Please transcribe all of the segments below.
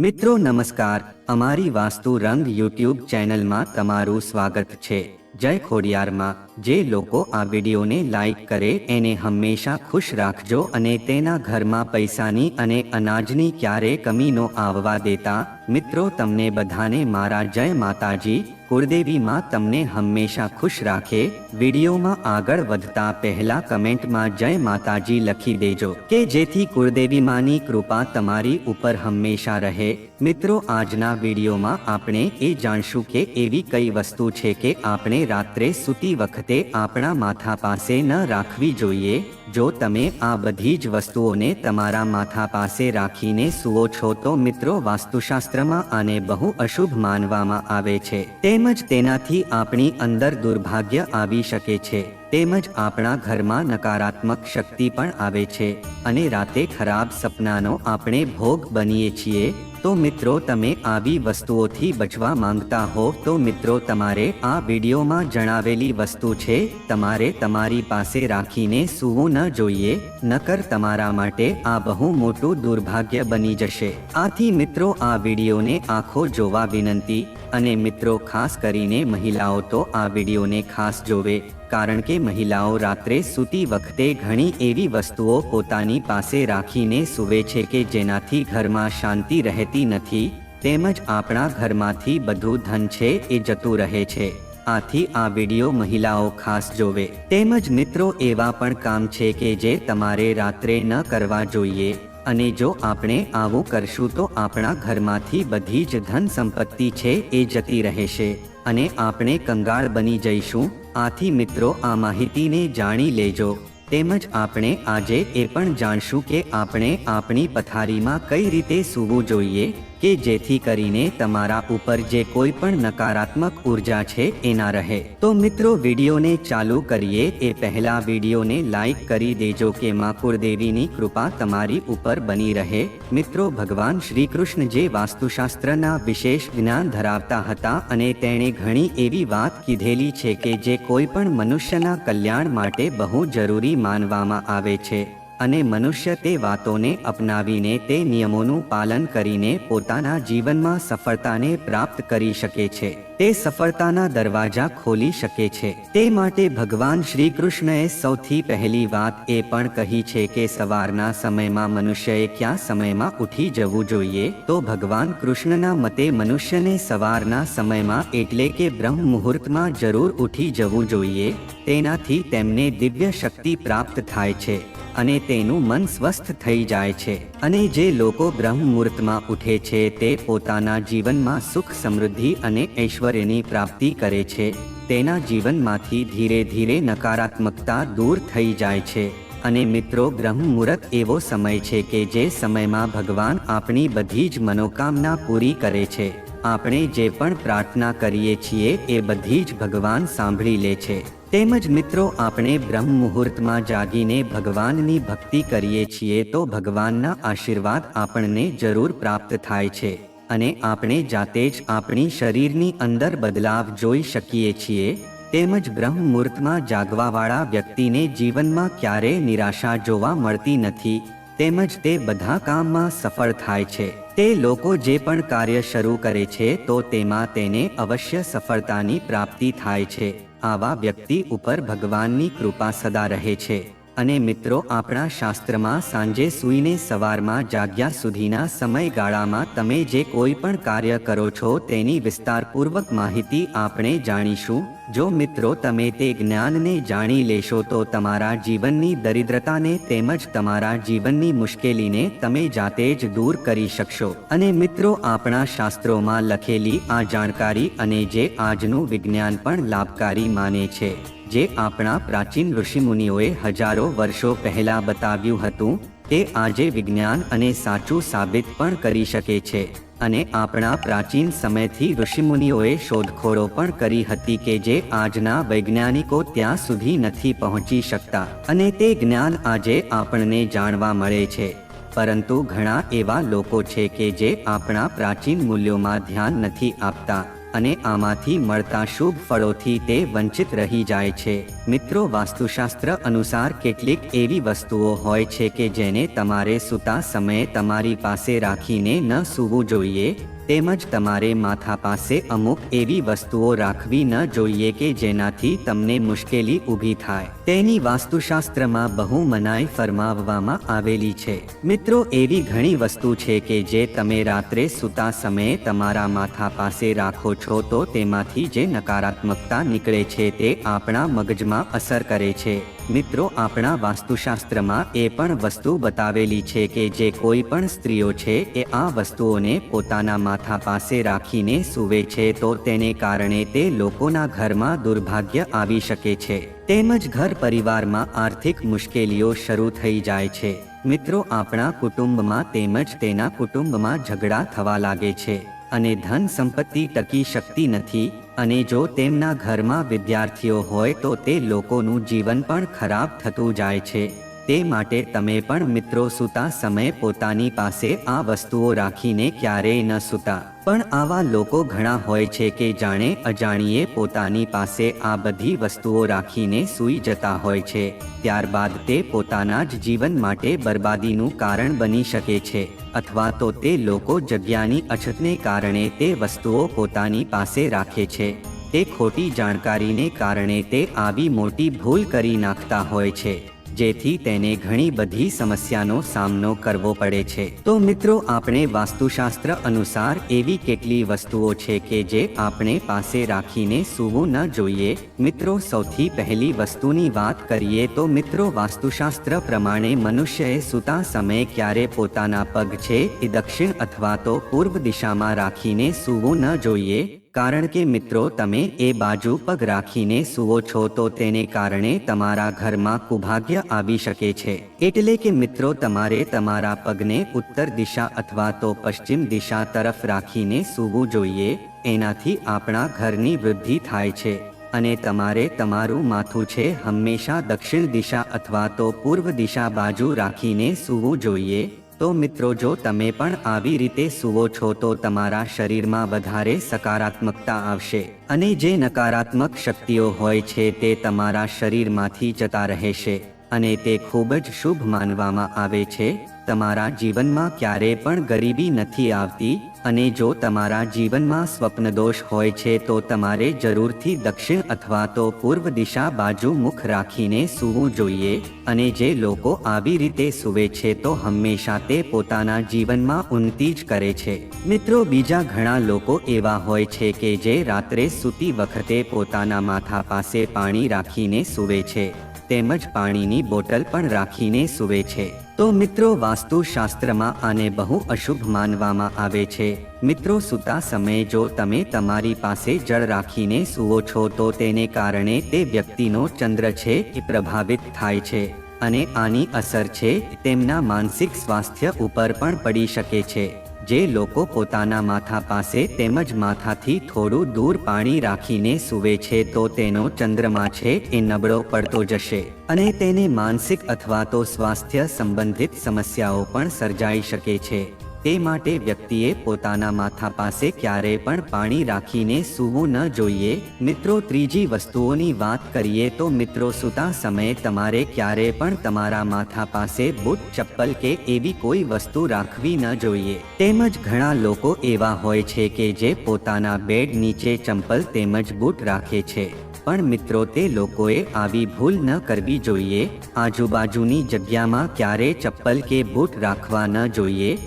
મિત્રો, નમસ્કાર. અમારી વાસ્તુ રંગ યુટ્યુબ ચેનલમાં તમારું સ્વાગત છે. જય ખોડિયારમાં. જે લોકો આ વિડીયોને લાઈક કરે, એને હંમેશા ખુશ રાખજો અને તેના ઘરમાં પૈસાની અને અનાજની ક્યારે કમી નો આવવા દેતા, મિત્રો, તમને બધાને મારા જય માતાજી કુળદેવી માં તમને હંમેશા ખુશ રાખે. વિડીયોમાં આગળ વધતા પહેલા કમેન્ટમાં જય માતાજી લખી દેજો કે જેથી કુળદેવી માની કૃપા તમારી ઉપર હંમેશા રહે. મિત્રો, આજના વિડીયોમાં આપણે એ જાણશું કે એવી કઈ વસ્તુ છે કે આપણે રાત્રે સૂતી વખતે આપણા માથા પાસે ન રાખવી જોઈએ? જો તમે આ બધી જ વસ્તુઓને તમારા માથા પાસે રાખીને સુવો છો તો મિત્રો, વાસ્તુશાસ્ત્રમાં આને બહુ અશુભ માનવામાં આવે છે. તેમજ તેનાથી આપણી અંદર દુર્ભાગ્ય આવી શકે છે. તેમજ આપણા ઘરમાં નકારાત્મક શક્તિ પણ આવે છે. અને રાતે ખરાબ સપનાનો આપણે ભોગ બનીએ છીએ. તો મિત્રો તમે આવી વસ્તુઓથી બચવા માંગતા હો, તો મિત્રો તમારે આ વિડીયોમાં જણાવેલી વસ્તુ છે, તમારે તમારી પાસે રાખીને સૂવું ન જોઈએ, નકર તમારા માટે આ બહુ મોટું દુર્ભાગ્ય બની જશે. આથી મિત્રો આ વિડીયોને આખો જોવા વિનંતી અને મિત્રો, ખાસ કરીને મહિલાઓ તો આ વિડીયોને ખાસ જોવે, કારણ કે મહિલાઓ રાત્રે સૂતી વખતે ઘણી એવી વસ્તુઓ પોતાની પાસે રાખીને સૂવે છે કે જેનાથી ઘરમાં શાંતિ રહેતી નથી, તેમજ આપણા ઘરમાંથી બધું ધન છે એ જતું રહે છે. આથી આ વીડિયો મહિલાઓ ખાસ જોવે. તેમજ મિત્રો, એવા પણ કામ છે કે જે તમારે રાત્રે ન કરવા જોઈએ. અને જો આપણે આવું કરશું તો આપણા ઘરમાંથી બધી જ ધન સંપત્તિ છે એ જતી રહેશે અને આપણે કંગાળ બની જઈશું. આથી મિત્રો, આ માહિતીને જાણી લેજો. તેમજ આપણે આજે એ પણ જાણશું કે આપણે આપણી પથારીમાં કઈ રીતે સૂવું જોઈએ. કે જેથી કરીને તમારા ઉપર જે કોઈ પણ નકારાત્મક ઊર્જા છે એ ના રહે. તો મિત્રો, વિડીયોને ચાલુ કરીએ. એ પહેલા વિડીયોને લાઈક કરી દેજો કે માકુર દેવીની કૃપા તમારી ઉપર બની રહે. મિત્રો, ભગવાન શ્રી કૃષ્ણ જે વાસ્તુશાસ્ત્રના વિશેષ જ્ઞાન ધરાવતા હતા અને તેણે ઘણી એવી વાત કીધેલી છે કે જે કોઈ પણ મનુષ્યના કલ્યાણ માટે બહુ જરૂરી માનવામાં આવે છે. અને મનુષ્ય તે વાતોને અપનાવીને તે નિયમોનું પાલન કરીને પોતાના જીવનમાં સફળતાને પ્રાપ્ત કરી શકે છે. તે સફળતાના દરવાજા ખોલી શકે છે. તે માટે ભગવાન શ્રી કૃષ્ણએ સૌથી પહેલી વાત એ પણ કહી છે કે સવારના સમયમાં મનુષ્યએ ક્યાં સમયમાં ઉઠી જવું જોઈએ? તો ભગવાન કૃષ્ણના મતે મનુષ્યને સવારના સમયમાં એટલે કે બ્રહ્મ મુહૂર્તમાં જરૂર ઉઠી જવું જોઈએ. તેનાથી તેમને દિવ્ય શક્તિ પ્રાપ્ત થાય છે. અને તેનું મન સ્વસ્થ થઈ જાય છે. અને જે લોકો બ્રહ્મ મુહૂર્તમાં ઉઠે છે, તે પોતાના જીવનમાં સુખ સમૃદ્ધિ અને ઐશ્વર્યની પ્રાપ્તિ કરે છે. તેના જીવનમાંથી ધીરે ધીરે નકારાત્મકતા દૂર થઈ જાય છે. અને મિત્રો બ્રહ્મ મુહૂર્ત એવો સમય છે કે જે સમયમાં ભગવાન આપણી બધી જ મનોકામના પૂરી કરે છે. આપણે જે પણ પ્રાર્થના કરીએ છીએ, એ બધી જ ભગવાન સાંભળી લે છે. તેમજ મિત્રો, આપણે બ્રહ્મ મુહૂર્તમાં જાગીને ભગવાનની ભક્તિ કરીએ છીએ તો ભગવાનના આશીર્વાદ આપણને જરૂર પ્રાપ્ત થાય છે અને આપણે જાતે જ આપણી શરીરની અંદર બદલાવ જોઈ શકીએ છીએ. તેમજ બ્રહ્મ મુહૂર્તમાં જાગવાવાળા વ્યક્તિને જીવનમાં ક્યારેય નિરાશા જોવા મળતી નથી, તેમજ તે બધા કામમાં સફળ થાય છે. તે લોકો જે પણ કાર્ય શરૂ કરે છે તો તેમાં તેને અવશ્ય સફળતાની પ્રાપ્તિ થાય છે. આવા વ્યક્તિ ઉપર ભગવાનની કૃપા સદા રહે છે. અને મિત્રો, આપણા શાસ્ત્રમાં સાંજે સૂઈને સવારમાં જાગ્યા સુધીના સમયગાળામાં તમે જે કોઈ પણ કાર્ય કરો છો તેની વિસ્તારપૂર્વક માહિતી આપણે જાણીશું. જો મિત્રો, તમે તે જ્ઞાનને જાણી લેશો તો તમારા જીવનની દરિદ્રતાને તેમજ તમારા જીવનની મુશ્કેલીને તમે જાતે જ દૂર કરી શકશો. અને મિત્રો, આપણા શાસ્ત્રોમાં લખેલી આ જાણકારી અને જે આજનું વિજ્ઞાન પણ લાભકારી માને છે. જે આપણા પ્રાચીન ઋષિમુનિઓએ હજારો વર્ષો પહેલા બતાવ્યું હતું, તે આજે વિજ્ઞાન અને સાચું સાબિત પણ કરી શકે છે અને આપણા પ્રાચીન સમયથી ઋષિમુનિઓએ શોધખોળો પણ કરી હતી કે જે આજના વૈજ્ઞાનિકો ત્યાં સુધી નથી પહોંચી શકતા અને તે જ્ઞાન આજે આપણને જાણવા મળે છે. પરંતુ ઘણા એવા લોકો છે કે જે આપણા પ્રાચીન મૂલ્યોમાં ધ્યાન નથી આપતા. અને આમાંથી મળતા શુભ ફળોથી તે વંચિત રહી જાય છે. મિત્રો, વાસ્તુશાસ્ત્ર અનુસાર કેટલીક એવી વસ્તુઓ હોય છે કે જેને તમારે સૂતા સમયે તમારી પાસે રાખીને ન સૂવું જોઈએ તેમજ તમારે માથા પાસે અમુક એવી વસ્તુઓ રાખવી ન જોઈએ કે જેનાથી તમને મુશ્કેલી ઊભી થાય. તેની વાસ્તુશાસ્ત્રમાં બહુ મનાઈ ફરમાવવામાં આવેલી છે. મિત્રો, એવી ઘણી વસ્તુ છે કે જે તમે રાત્રે સૂતા સમયે તમારા માથા પાસે રાખો છો તો તેમાંથી જે નકારાત્મકતા નીકળે છે તે આપણા મગજમાં અસર કરે છે. મિત્રો, આપણા વાસ્તુશાસ્ત્રમાં એ પણ વસ્તુ બતાવેલી છે કે જે કોઈ પણ સ્ત્રીઓ છે એ આ વસ્તુઓને પોતાના માથા પાસે રાખીને સૂવે છે તો તેને કારણે તે લોકોના ઘરમાં દુર્ભાગ્ય આવી શકે છે. તેમજ ઘર પરિવારમાં આર્થિક મુશ્કેલીઓ શરૂ થઈ જાય છે. મિત્રો, આપણા કુટુંબમાં તેમજ તેના કુટુંબમાં ઝઘડા થવા લાગે છે. અને ધન સંપત્તિ ટકી શકતી નથી, અને જો તેમના ઘરમાં વિદ્યાર્થીઓ હોય તો તે લોકોનું જીવન પણ ખરાબ થતું જાય છે. તે માટે તમે પણ મિત્રો સૂતા સમયે પોતાની પાસે આ વસ્તુઓ રાખીને ક્યારેય ન સૂતા. પણ આવા લોકો ઘણા હોય છે કે જાણે અજાણીએ પોતાની પાસે આ બધી વસ્તુઓ રાખીને સૂઈ જતા હોય છે. ત્યારબાદ તે પોતાના જ જીવન માટે બરબાદીનું કારણ બની શકે છે. અથવા તો તે લોકો જગ્યાની અછતને કારણે તે વસ્તુઓ પોતાની પાસે રાખે છે. તે ખોટી જાણકારીને કારણે તે આવી મોટી ભૂલ કરી નાખતા હોય છે. જેથી તેને ઘણી બધી સમસ્યાનો સામનો કરવો પડે છે. તો મિત્રો, આપણે વાસ્તુશાસ્ત્ર અનુસાર એવી કેટલી વસ્તુઓ છે કે જે આપણે પાસે રાખીને સૂવું ન જોઈએ? મિત્રો, સૌથી પહેલી વસ્તુની વાત કરીએ તો મિત્રો, વાસ્તુશાસ્ત્ર પ્રમાણે મનુષ્યએ સૂતા સમયે ક્યારે પોતાના પગ છે એ દક્ષિણ અથવા તો પૂર્વ દિશામાં રાખીને સૂવું ન જોઈએ? કારણ કે મિત્રો, તમે એ બાજુ પગ રાખીને સૂવો છો તો તેને કારણે તમારા ઘરમાં કુભાગ્ય આવી શકે છે. એટલે કે મિત્રો, તમારે તમારા પગને ઉત્તર દિશા અથવા તો પશ્ચિમ દિશા તરફ રાખીને સૂવું જોઈએ. એનાથી આપણા ઘરની વૃદ્ધિ થાય છે. અને તમારે તમારું માથું છે હંમેશા દક્ષિણ દિશા અથવા તો પૂર્વ દિશા બાજુ રાખીને સૂવું જોઈએ. તો મિત્રો, જો તમે પણ આવી રીતે સૂવો છો, તો તમારા શરીરમાં વધારે સકારાત્મકતા આવશે. અને જે નકારાત્મક શક્તિઓ હોય છે, તે તમારા શરીરમાંથી જતા રહેશે. અને તે ખૂબ જ શુભ માનવામાં આવે છે. તમારા જીવનમાં ક્યારે પણ ગરીબી નથી આવતી. અને જો તમારા જીવનમાં સ્વપ્ન દોષ હોય છે તો તમારે જરૂરથી દક્ષિણ અથવા તો પૂર્વ દિશા બાજુ મુખ રાખીને સૂવું જોઈએ અને જે લોકો આવી રીતે સૂવે છે તો હંમેશા તે પોતાના જીવનમાં ઉન્નતિ જ કરે છે. મિત્રો, બીજા ઘણા લોકો એવા હોય છે કે જે રાત્રે સૂતી વખતે પોતાના માથા પાસે પાણી રાખીને સૂવે છે. તેમજ પાણીની બોટલ પણ રાખીને સૂવે છે. તો મિત્રો, વાસ્તુશાસ્ત્રમાં આને બહુ અશુભ માનવામાં આવે છે. મિત્રો, સૂતા સમયે જો તમે તમારી પાસે જળ રાખીને સૂવો છો, તો તેને કારણે તે વ્યક્તિનો ચંદ્ર છે એ પ્રભાવિત થાય છે અને આની અસર છે તેમના માનસિક સ્વાસ્થ્ય ઉપર પણ પડી શકે છે. જે લોકો પોતાના માથા પાસે તેમજ માથાથી થોડું દૂર પાણી રાખીને સૂવે છે તો તેનો ચંદ્રમા છે એ નબળો પડતો જશે અને તેને માનસિક અથવા તો સ્વાસ્થ્ય સંબંધિત સમસ્યાઓ પણ સર્જાઈ શકે છે. તે માટે વ્યક્તિએ પોતાના માથા પાસે ક્યારેય પણ પાણી રાખીને સૂવું ન જોઈએ. મિત્રો, ત્રીજી વસ્તુઓની વાત કરીએ તો મિત્રો, સૂતા સમયે તમારે ક્યારેય પણ તમારા માથા પાસે બૂટ, ચપ્પલ કે એવી કોઈ વસ્તુ રાખવી ન જોઈએ. તેમજ ઘણા લોકો એવા હોય છે કે જે પોતાના બેડ નીચે ચંપલ તેમજ બૂટ રાખે છે. પણ મિત્રો, તે લોકોએ આવી ભૂલ ન કરવી જોઈએ. આજુબાજુની જગ્યામાં ક્યારે ચપ્પલ કે બૂટ રાખવા ન જોઈએ.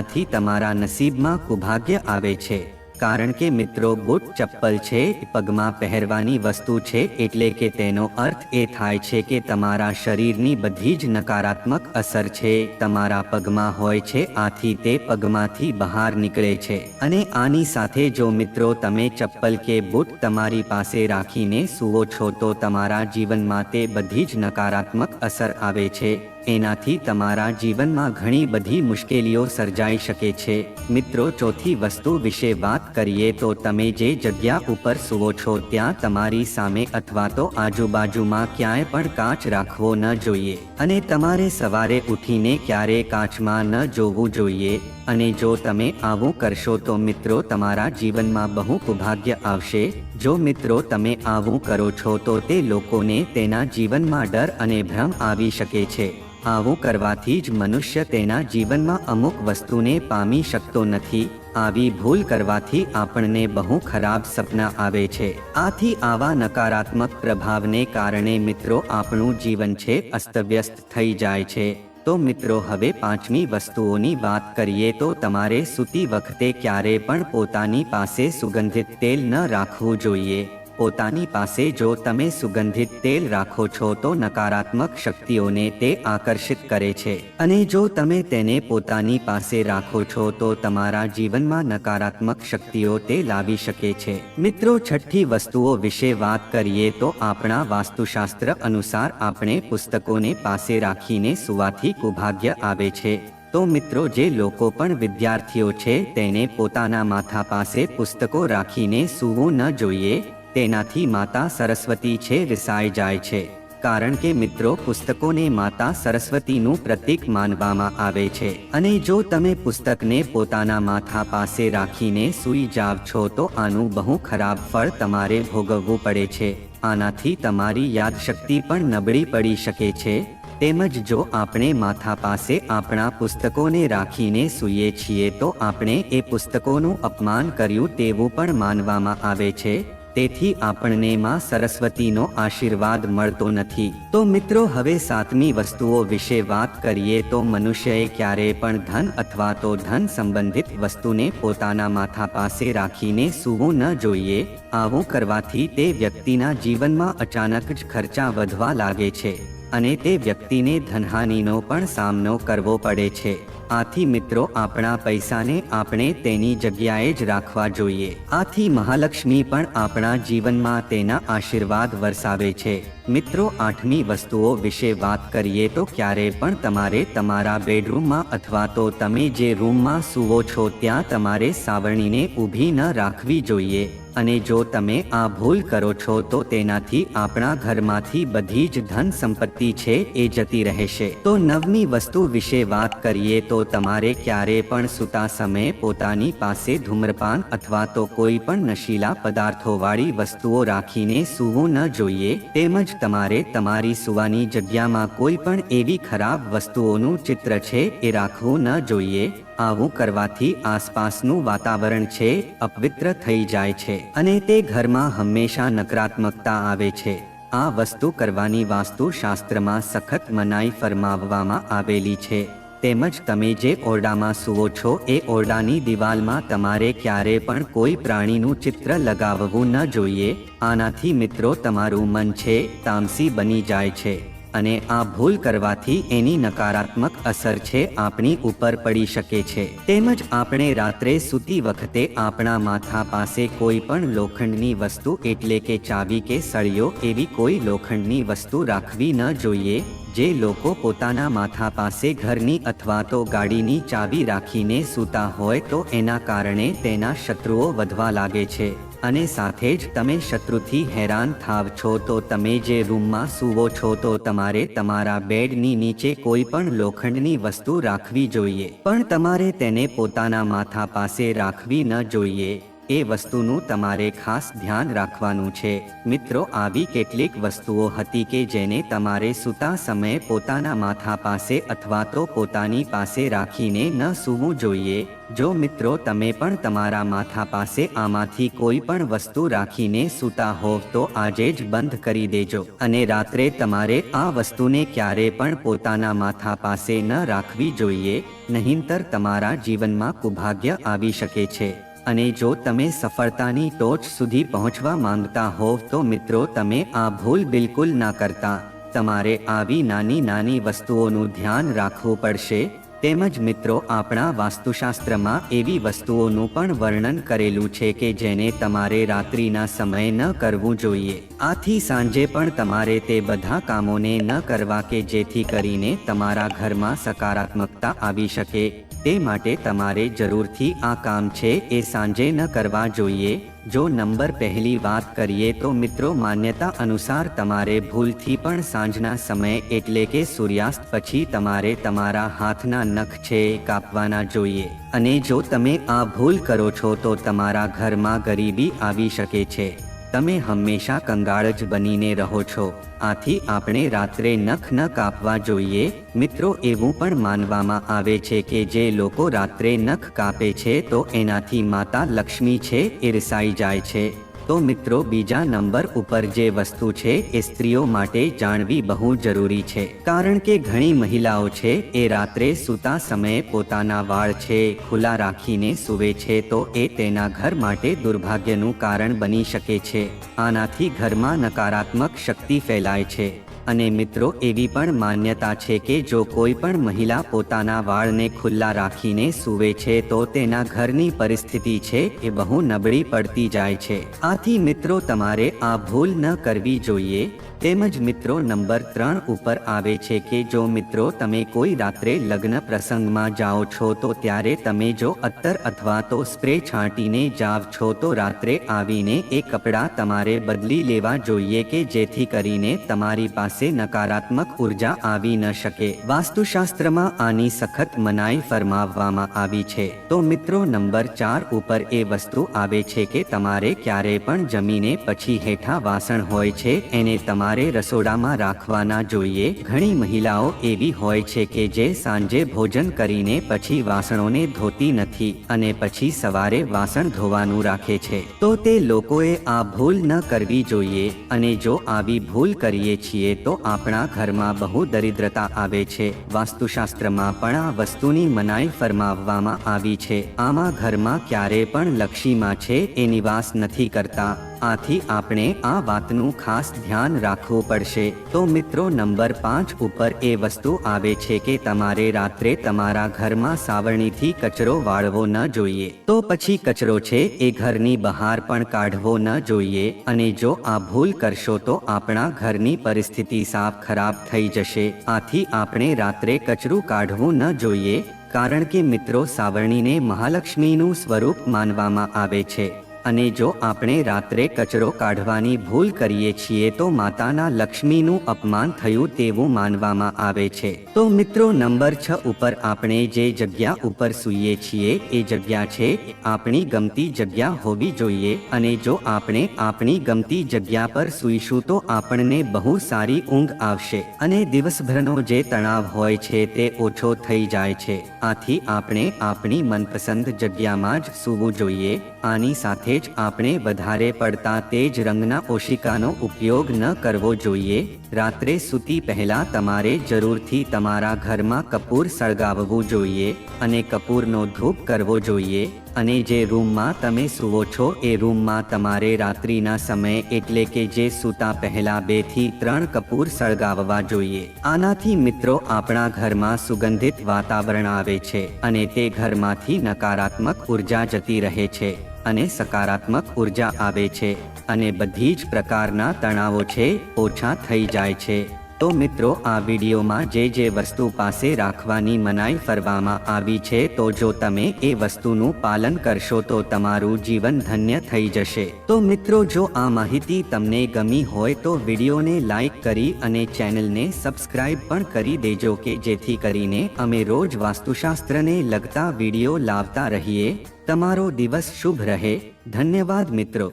આનાથી તમારા નસીબમાં કુભાગ્ય આવે છે. કારણ કે મિત્રો બૂટ ચપ્પલ છે પગમાં પહેરવાની વસ્તુ છે એટલે કે તેનો અર્થ એ થાય છે કે તમારા શરીરની બધી જ નકારાત્મક અસર છે, તમારા પગમાં હોય છે, આથી તે પગમાંથી બહાર નીકળે છે. અને આની સાથે જો મિત્રો, તમે ચપ્પલ કે બૂટ તમારી પાસે રાખીને સૂવો છો તો તમારા જીવનમાં તે બધી જ નકારાત્મક અસર આવે છે. એનાથી તમારા જીવનમાં ઘણી બધી મુશ્કેલીઓ સર્જાઈ શકે છે. મિત્રો, ચોથી વસ્તુ વિશે વાત કરીએ તો તમે જે જગ્યા ઉપર સૂવો છો ત્યાં તમારી સામે અથવા તો આજુબાજુમાં ક્યાંય પણ કાચ રાખવો ન જોઈએ. અને તમારે સવારે ઉઠીને ક્યારે કાચમાં ન જોવું જોઈએ. અને જો તમે આવું કરશો તો મિત્રો તમારા જીવનમાં બહુ કુભાગ્ય આવશે. જો મિત્રો તમે આવું કરો છો તો તે લોકોને તેના જીવનમાં ડર અને ભ્રમ આવી શકે છે. આવું કરવાથી જ મનુષ્ય તેના જીવનમાં અમુક વસ્તુને પામી શકતો નથી. આવી ભૂલ કરવાથી આપણને બહુ ખરાબ સપના આવે છે. આથી આવા નકારાત્મક પ્રભાવને કારણે મિત્રો આપણું જીવન છે અસ્તવ્યસ્ત થઈ જાય છે. તો મિત્રો, હવે પાંચમી વસ્તુઓની વાત કરીએ તો તમારે સૂતી વખતે ક્યારે પણ પોતાની પાસે સુગંધિત તેલ ન રાખવું જોઈએ. પોતાની પાસે જો તમે સુગંધિત તેલ રાખો છો તો નકારાત્મક શક્તિઓને તે આકર્ષિત કરે છે. અને જો તમે તેને પોતાની પાસે રાખો છો તો તમારા જીવનમાં નકારાત્મક શક્તિઓ તે લાવી શકે છે. મિત્રો, છઠ્ઠી વસ્તુઓ વિશે વાત કરીએ તો આપણા વાસ્તુશાસ્ત્ર અનુસાર આપણે પુસ્તકોને પાસે રાખીને સુવાથી કુભાગ્ય આવે છે. તો મિત્રો, જે લોકો પણ વિદ્યાર્થીઓ છે, તેને પોતાના માથા પાસે પુસ્તકો રાખીને સૂવું ન જોઈએ તેનાથી માતા સરસ્વતી છે રિસાઈ જાય છે. કારણ કે મિત્રો, પુસ્તકોને માતા સરસ્વતીનું પ્રતીક માનવામાં આવે છે. અને જો તમે પુસ્તકને પોતાના માથા પાસે રાખીને સૂઈ જાવ છો, તો આનું બહુ ખરાબ ફળ તમારે ભોગવવું પડે છે. આનાથી તમારી યાદશક્તિ પણ નબળી પડી શકે છે. તેમજ જો આપણે માથા પાસે આપણા પુસ્તકોને રાખીને સૂઈએ છીએ, તો આપણે એ પુસ્તકોનું અપમાન કર્યું તેવું પણ માનવામાં આવે છે. તેથી આપણને માં સરસ્વતીનો આશીર્વાદ મળતો નથી. તો મિત્રો, હવે સાતમી વસ્તુઓ વિશે વાત કરીએ તો મનુષ્યએ ક્યારેય પણ ધન અથવા તો ધન સંબંધિત વસ્તુને પોતાના માથા પાસે રાખીને સૂવું ન જોઈએ. આવું કરવાથી તે વ્યક્તિના જીવનમાં અચાનક જ ખર્ચા વધવા લાગે છે અને તે વ્યક્તિને ધનહાનિનો પણ સામનો કરવો પડે છે. આથી મિત્રો, આપણા પૈસાને આપણે તેની જગ્યાએ જ રાખવા જોઈએ. આથી મહાલક્ષ્મી પણ આપણા જીવનમાં તેના આશીર્વાદ વરસાવે છે. મિત્રો, આઠમી વસ્તુઓ વિશે વાત કરીએ તો ક્યારે પણ તમારે તમારા બેડરૂમમાં અથવા તો તમે જે રૂમમાં સૂવો છો ત્યાં તમારે સાવરણીને ઊભી ન રાખવી જોઈએ. અને જો તમે આ ભૂલ કરો છો તો તેનાથી આપણા ઘરમાંથી બધી જ ધન સંપત્તિ છે એ જતી રહેશે. તો નવમી વસ્તુ વિશે વાત કરીએ તો તમારે ક્યારે પણ સૂતા સમયે પોતાની પાસે ધૂમ્રપાન અથવા તો કોઈ પણ નશીલા પદાર્થો વાળી વસ્તુઓ રાખીને સૂવું ન જોઈએ. તેમજ તમારે તમારી સુવાની જગ્યામાં કોઈ પણ એવી ખરાબ વસ્તુઓનું ચિત્ર છે એ રાખવું ન જોઈએ. આવું કરવાથી આસપાસનું વાતાવરણ છે, અપવિત્ર થઈ જાય છે અને તે ઘરમાં હંમેશા નકારાત્મકતા આવે છે. આ વસ્તુ કરવાની વાસ્તુ શાસ્ત્રમાં સખત મનાઈ ફરમાવવામાં આવેલી છે. તેમજ તમે જે ઓરડામાં સૂવો છો, એ ઓરડાની દિવાલમાં તમારે ક્યારે પણ કોઈ પ્રાણીનું ચિત્ર લગાવવું ન જોઈએ. આનાથી મિત્રો, તમારું મન છે, તામસી બની જાય છે. અને આ ભૂલ કરવાથી એની નકારાત્મક અસર છે, આપણી ઉપર પડી શકે છે. તેમજ આપણે રાત્રે સૂતી વખતે આપણા માથા પાસે કોઈ પણ લોખંડની વસ્તુ એટલે કે ચાવી કે સળિયો એવી કોઈ લોખંડની વસ્તુ રાખવી ન જોઈએ, જે લોકો પોતાના માથા પાસે ઘરની અથવા તો ગાડીની ચાવી રાખીને સૂતા હોય તો એના કારણે તેના શત્રુઓ વધવા લાગે છે. અને સાથે જ તમે શત્રુથી હેરાન થાવ છો તો તમે જે રૂમમાં સૂવો છો તો તમારે તમારા બેડની નીચે કોઈ પણ લોખંડની વસ્તુ રાખવી જોઈએ. પણ તમારે તેને પોતાના માથા પાસે રાખવી ન જોઈએ. એ વસ્તુનું તમારે ખાસ ધ્યાન રાખવાનું છે. મિત્રો, આવી કેટલીક વસ્તુઓ હતી કે જેને તમારે સૂતા સમયે પોતાના માથા પાસે અથવા તો પોતાની પાસે રાખીને ન સૂવું જોઈએ. જો મિત્રો, તમે પણ તમારા માથા પાસે આમાંથી કોઈ પણ વસ્તુ રાખીને સૂતા હોવ તો આજે જ બંધ કરી દેજો. અને રાત્રે તમારે આ વસ્તુને ક્યારે પણ પોતાના માથા પાસે ન રાખવી જોઈએ, નહીંતર તમારા જીવનમાં કુભાગ્ય આવી શકે છે. અને જો તમે સફળતાની ટોચ સુધી પહોંચવા માંગતા હોવ તો મિત્રો તમે આ ભૂલ બિલકુલ ના કરતા. તમારે આવી નાની નાની વસ્તુઓનું ધ્યાન રાખવું પડશે. તેમજ મિત્રો આપણા વાસ્તુશાસ્ત્રમાં એવી વસ્તુઓનું પણ વર્ણન કરેલું છે કે જેને તમારે રાત્રિના સમયે ન કરવું જોઈએ. આથી સાંજે પણ તમારે તે બધા કામોને ન કરવા કે જેથી કરીને તમારા ઘરમાં સકારાત્મકતા આવી શકે. તે માટે તમારે જરૂરથી આ કામ છે એ સાંજે ન કરવા જોઈએ. જો નંબર પહેલી વાત કરીએ તો મિત્રો માન્યતા અનુસાર તમારે ભૂલથી પણ સાંજના સમયે એટલે કે સૂર્યાસ્ત પછી તમારે તમારા હાથના નખ છે કાપવાના જોઈએ. અને જો તમે આ ભૂલ કરો છો તો તમારા ઘરમાં ગરીબી આવી શકે છે. તમે હંમેશા કંગાળ જ બનીને રહો છો. આથી આપણે રાત્રે નખ ન કાપવા જોઈએ. મિત્રો, એવું પણ માનવામાં આવે છે કે જે લોકો રાત્રે નખ કાપે છે તો એનાથી માતા લક્ષ્મી છે ઈરસાઈ જાય છે. તો મિત્રો, બીજા નંબર ઉપર જે વસ્તુ છે એ સ્ત્રીઓ માટે જાણવી બહુ જરૂરી છે. કારણ કે ઘણી મહિલાઓ છે, એ રાત્રે સૂતા સમયે પોતાના વાળ છે, ખુલ્લા રાખીને સૂવે છે, તો એ તેના ઘર માટે દુર્ભાગ્યનું કારણ બની શકે છે. આનાથી ઘરમાં નકારાત્મક શક્તિ ફેલાય છે. અને મિત્રો, એવી પણ માન્યતા છે કે જો કોઈ પણ મહિલા પોતાના વાળને ખુલ્લા રાખીને સૂવે છે, તો તેના ઘરની પરિસ્થિતિ છે એ બહુ નબળી પડતી જાય છે. આથી મિત્રો, તમારે આ ભૂલ ન કરવી જોઈએ. તેમજ મિત્રો નંબર ત્રણ ઉપર આવે છે કે જો મિત્રો તમે કોઈ રાત્રે લગ્ન પ્રસંગમાં જાઓ છો તો ત્યારે તમે જો અત્તર અથવા તો સ્પ્રે છાંટીને જાવ છો તો રાત્રે આવીને એ કપડાં તમારે બદલી લેવા જોઈએ કે જેથી કરીને તમારી પાસે નકારાત્મક ઊર્જા આવી ન શકે. વાસ્તુશાસ્ત્રમાં આની સખત મનાઈ ફરમાવવામાં આવી છે. તો મિત્રો નંબર ચાર ઉપર એ વસ્તુ આવે છે કે તમારે ક્યારે પણ જમીને પછી હેઠા વાસણ હોય છે, એને તમારે રસોડામાં રાખવાના જોઈએ. ઘણી મહિલાઓ એવી હોય છે કે જે સાંજે ભોજન કરીને પછી વાસણોને ધોતી નથી અને પછી સવારે વાસણ ધોવાનું રાખે છે. તો તે લોકોએ આ ભૂલ ન કરવી જોઈએ અને જો આવી ભૂલ કરીએ છીએ તો આપણા ઘરમાં બહુ દરિદ્રતા આવે છે. વાસ્તુશાસ્ત્રમાં પણ આ વસ્તુની મનાઈ ફરમાવવામાં આવી છે. આમાં ઘરમાં ક્યારે પણ લક્ષ્મીમાં છે એ નિવાસ નથી કરતા. આથી આપણે આ વાતનું ખાસ ધ્યાન રાખવું પડશે. તો મિત્રો, નંબર પાંચ ઉપર એ વસ્તુ આવે છે કે તમારે રાત્રે તમારા ઘરમાં સાવરણીથી કચરો વાળવો ન જોઈએ. તો પછી કચરો છે એ ઘરની બહાર પણ કાઢવો ન જોઈએ અને જો આ ભૂલ કરશો તો આપણા ઘરની પરિસ્થિતિ સાફ ખરાબ થઈ જશે. આથી આપણે રાત્રે કચરું કાઢવું ન જોઈએ, કારણ કે મિત્રો, સાવરણીને મહાલક્ષ્મીનું સ્વરૂપ માનવામાં આવે છે. અને જો આપણે રાત્રે કચરો કાઢવાની ભૂલ કરીએ છીએ તો માતાના લક્ષ્મીનું અપમાન થયું તેવું માનવામાં આવે છે. તો મિત્રો નંબર છ ઉપર આપણે જે જગ્યા ઉપર સૂઈએ છીએ એ જગ્યા છે, આપણી ગમતી જગ્યા હોવી જોઈએ અને જો આપણે આપણી ગમતી જગ્યા પર સૂઈશું તો આપણને બહુ સારી ઊંઘ આવશે અને દિવસભરનો જે તણાવ હોય છે તે ઓછો થઈ જાય છે. આથી આપણે આપણી મનપસંદ જગ્યામાં જ સૂવું જોઈએ, આની સાથે જ આપણે વધારે પડતા તેજ રંગના ઓશિકાનો ઉપયોગ ન કરવો જોઈએ. રાત્રે સૂતી પહેલા તમારે જરૂરથી તમારા ઘરમાં કપૂર સળગાવવું જોઈએ અને કપૂરનો ધૂપ કરવો જોઈએ. અને જે રૂમમાં તમે સૂવો છો એ રૂમમાં તમારે રાત્રિના સમયે એટલે કે જે સૂતા પહેલા બેથી ત્રણ કપૂર સળગાવવા જોઈએ. આનાથી મિત્રો આપણા ઘરમાં સુગંધિત વાતાવરણ આવે છે અને તે ઘરમાંથી નકારાત્મક ઊર્જા જતી રહે છે. અને સકારાત્મક ઊર્જા આવે છે અને બધી જ પ્રકારના તણાવો છે ઓછા થઈ જાય છે. તો મિત્રો, આ વિડીયોમાં જે જે વસ્તુ પાસે રાખવાની મનાઈ ફરવામાં આવી છે, તો જો તમે એ વસ્તુનું પાલન કરશો, તો તમારું જીવન ધન્ય થઈ જશે. તો મિત્રો, જો આ માહિતી તમને ગમી હોય, તો વિડીયોને લાઈક કરી અને ચેનલને સબસ્ક્રાઇબ પણ કરી દેજો કે જેથી કરીને અમે રોજ વાસ્તુશાસ્ત્રને લગતા વીડિયો લાવતા રહીએ. તમારો દિવસ શુભ રહે. ધન્યવાદ મિત્રો.